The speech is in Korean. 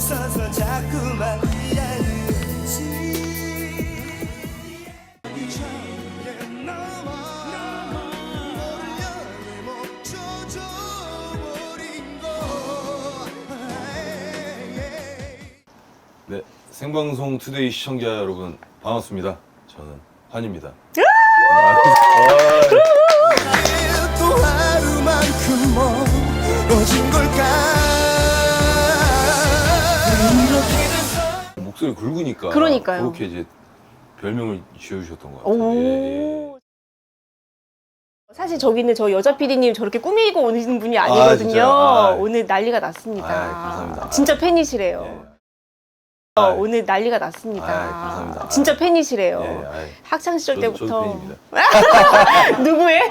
있어서 자꾸만 네, 생방송 투데이 시청자 여러분 반갑습니다. 저는 환입니다. 목소리 굵으니까 그러니까요. 그렇게 이제 별명을 지어주셨던 것 같아요. 예, 예. 오. 사실 저기는 저 여자 PD님 저렇게 꾸미고 오는 분이 아니거든요. 진짜요? 아. 오늘 난리가 났습니다. 아, 감사합니다. 진짜 팬이시래요. 예. 어, 아, 오늘 난리가 났습니다. 아, 감사합니다. 진짜 팬이시래요. 예, 아이, 학창 시절 저도, 저도 때부터 팬입니다. 누구의?